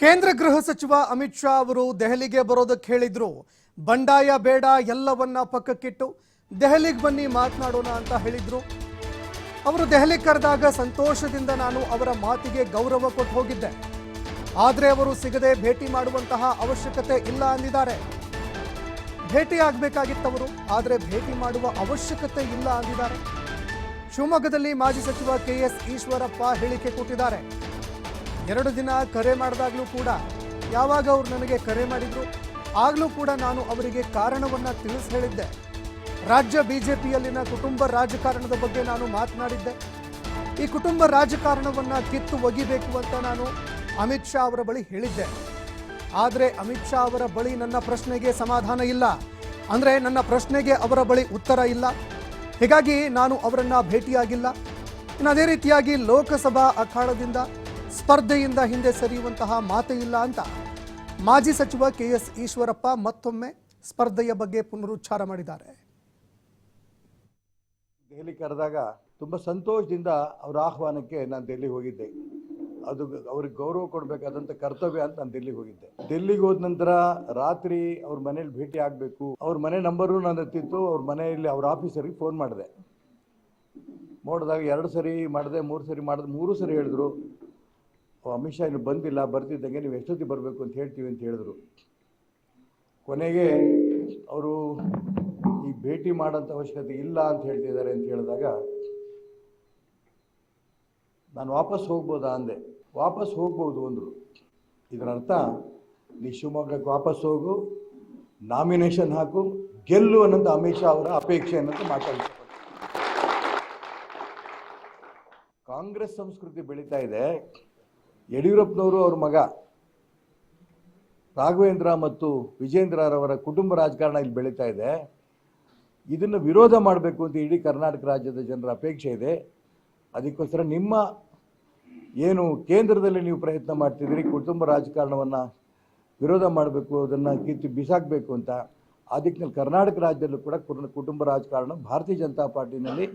ಕೇಂದ್ರ ಗೃಹ ಸಚಿವ ಅಮಿತ್ ಶಾ ಅವರು ದೆಹಲಿಗೆ ಬರೋದಕ್ಕೆ ಹೇಳಿದ್ರು, ಬಂಡಾಯ ಬೇಡ, ಎಲ್ಲವನ್ನ ಪಕ್ಕಕ್ಕಿಟ್ಟು ದೆಹಲಿಗೆ ಬನ್ನಿ ಮಾತನಾಡೋಣ ಅಂತ ಹೇಳಿದ್ರು. ಅವರು ದೆಹಲಿಗೆ ಕರೆದಾಗ ಸಂತೋಷದಿಂದ ನಾನು ಅವರ ಮಾತಿಗೆ ಗೌರವ ಕೊಟ್ಟು ಹೋಗಿದ್ದೆ. ಆದರೆ ಅವರು ಸಿಗದೆ ಭೇಟಿ ಮಾಡುವಂತಹ ಅವಶ್ಯಕತೆ ಇಲ್ಲ ಅಂದಿದ್ದಾರೆ. ಭೇಟಿ ಆಗಬೇಕಾಗಿತ್ತವರು, ಆದರೆ ಭೇಟಿ ಮಾಡುವ ಅವಶ್ಯಕತೆ ಇಲ್ಲ ಅಂದಿದ್ದಾರೆ. ಶಿವಮೊಗ್ಗದಲ್ಲಿ ಮಾಜಿ ಸಚಿವ ಕೆ ಎಸ್ ಈಶ್ವರಪ್ಪ ಹೇಳಿಕೆ ಕೊಟ್ಟಿದ್ದಾರೆ. ಎರಡು ದಿನ ಕರೆ ಮಾಡಿದಾಗಲೂ ಕೂಡ ಯಾವಾಗ ಅವ್ರು ನನಗೆ ಕರೆ ಮಾಡಿದ್ರು, ಆಗಲೂ ಕೂಡ ನಾನು ಅವರಿಗೆ ಕಾರಣವನ್ನ ತಿಳಿಸಿ ಹೇಳಿದ್ದೆ ರಾಜ್ಯ ಬಿಜೆಪಿಯಲ್ಲಿನ ಕುಟುಂಬ ರಾಜಕಾರಣದ ಬಗ್ಗೆ ನಾನು ಮಾತನಾಡಿದ್ದೆ. ಈ ಕುಟುಂಬ ರಾಜಕಾರಣವನ್ನ ಕಿತ್ತು ಒಗಿಬೇಕು ಅಂತ ನಾನು ಅಮಿತ್ ಶಾ ಅವರ ಬಳಿ ಹೇಳಿದ್ದೆ. ಆದರೆ ಅಮಿತ್ ಶಾ ಅವರ ಬಳಿ ನನ್ನ ಪ್ರಶ್ನೆಗೆ ಸಮಾಧಾನ ಇಲ್ಲ. ಅಂದರೆ ನನ್ನ ಪ್ರಶ್ನೆಗೆ ಅವರ ಬಳಿ ಉತ್ತರ ಇಲ್ಲ. ಹೀಗಾಗಿ ನಾನು ಅವರನ್ನು ಭೇಟಿಯಾಗಿಲ್ಲ. ಇನ್ನು ಅದೇ ರೀತಿಯಾಗಿ ಲೋಕಸಭಾ ಅಖಾಡದಿಂದ ಸ್ಪರ್ಧೆಯಿಂದ ಹಿಂದೆ ಸರಿಯುವಂತಹ ಮಾತೇ ಇಲ್ಲ ಅಂತ ಮಾಜಿ ಸಚಿವ ಕೆ ಎಸ್ ಈಶ್ವರಪ್ಪ ಮತ್ತೊಮ್ಮೆ ಸ್ಪರ್ಧೆಯ ಬಗ್ಗೆ ಪುನರುಚ್ಚಾರ ಮಾಡಿದ್ದಾರೆ. ದೆಹಲಿ ಕರೆದಾಗ ತುಂಬ ಸಂತೋಷದಿಂದ ಅವರ ಆಹ್ವಾನಕ್ಕೆ ನಾನು ದೆಹಲಿಗೆ ಹೋಗಿದ್ದೆ. ಅದು ಅವ್ರಿಗೆ ಗೌರವ ಕೊಡಬೇಕಾದಂಥ ಕರ್ತವ್ಯ ಅಂತ ನಾನು ದೆಲ್ಲಿಗೆ ಹೋಗಿದ್ದೆ. ದೆಹಲಿಗೆ ಹೋದ ನಂತರ ರಾತ್ರಿ ಅವ್ರ ಮನೇಲಿ ಭೇಟಿ ಆಗಬೇಕು ಅವ್ರ ಮನೆ ನಂಬರು ನಾನು ಹತ್ತಿತ್ತು ಅವ್ರ ಮನೆಯಲ್ಲಿ ಅವ್ರ ಆಫೀಸರಿಗೆ ಫೋನ್ ಮಾಡಿದೆ. ನೋಡಿದಾಗ ಎರಡು ಸರಿ ಮಾಡಿದೆ ಮೂರು ಸರಿ ಮಾಡಿದೆ ಮೂರು ಸರಿ ಹೇಳಿದ್ರು. "ಓ, ಅಮಿತ್ ಶಾ ಇನ್ನು ಬಂದಿಲ್ಲ, ಬರ್ತಿದ್ದಂಗೆ ನೀವು ಎಷ್ಟೊತ್ತಿಗೆ ಬರಬೇಕು ಅಂತ ಹೇಳ್ತೀವಿ ಅಂತ ಹೇಳಿದ್ರು. ಕೊನೆಗೆ ಅವರು ಈ ಭೇಟಿ ಮಾಡೋಂಥ ಅವಶ್ಯಕತೆ ಇಲ್ಲ ಅಂತ ಹೇಳ್ತಿದ್ದಾರೆ ಅಂತ ಹೇಳಿದಾಗ ನಾನು ವಾಪಸ್ ಹೋಗ್ಬೋದಾ ಅಂದೆ. ವಾಪಸ್ ಹೋಗ್ಬೋದು ಅಂದರು. ಇದರ ಅರ್ಥ, ನೀ ಶಿವಮೊಗ್ಗಕ್ಕೆ ವಾಪಸ್ ಹೋಗು, ನಾಮಿನೇಷನ್ ಹಾಕು, ಗೆಲ್ಲು ಅನ್ನೋಂಥ ಅಮಿತ್ ಶಾ ಅವರ ಅಪೇಕ್ಷೆ ಅನ್ನೋದು ಮಾತಾಡ್ತಾರೆ ಕಾಂಗ್ರೆಸ್ ಸಂಸ್ಕೃತಿ ಬೆಳೀತಾ ಇದೆ. ಯಡಿಯೂರಪ್ಪನವರು ಅವ್ರ ಮಗ. ರಾಘವೇಂದ್ರ ಮತ್ತು ವಿಜೇಂದ್ರರವರ ಕುಟುಂಬ ರಾಜಕಾರಣ ಇಲ್ಲಿ ಬೆಳೀತಾ ಇದೆ. ಇದನ್ನು ವಿರೋಧ ಮಾಡಬೇಕು ಅಂತ ಇಡೀ ಕರ್ನಾಟಕ ರಾಜ್ಯದ ಜನರ ಅಪೇಕ್ಷೆ ಇದೆ. ಅದಕ್ಕೋಸ್ಕರ ನಿಮ್ಮ ಏನು ಕೇಂದ್ರದಲ್ಲಿ ನೀವು ಪ್ರಯತ್ನ ಮಾಡ್ತಿದ್ದೀರಿ, ಕುಟುಂಬ ರಾಜಕಾರಣವನ್ನು ವಿರೋಧ ಮಾಡಬೇಕು, ಅದನ್ನು ಕಿತ್ತು ಬಿಸಾಕಬೇಕು ಅಂತ ಅದಕ್ಕೆ ಕರ್ನಾಟಕ ರಾಜ್ಯದಲ್ಲೂ ಕೂಡ ಕುಟುಂಬ ರಾಜಕಾರಣ, ಭಾರತೀಯ ಜನತಾ ಪಾರ್ಟಿನಲ್ಲಿ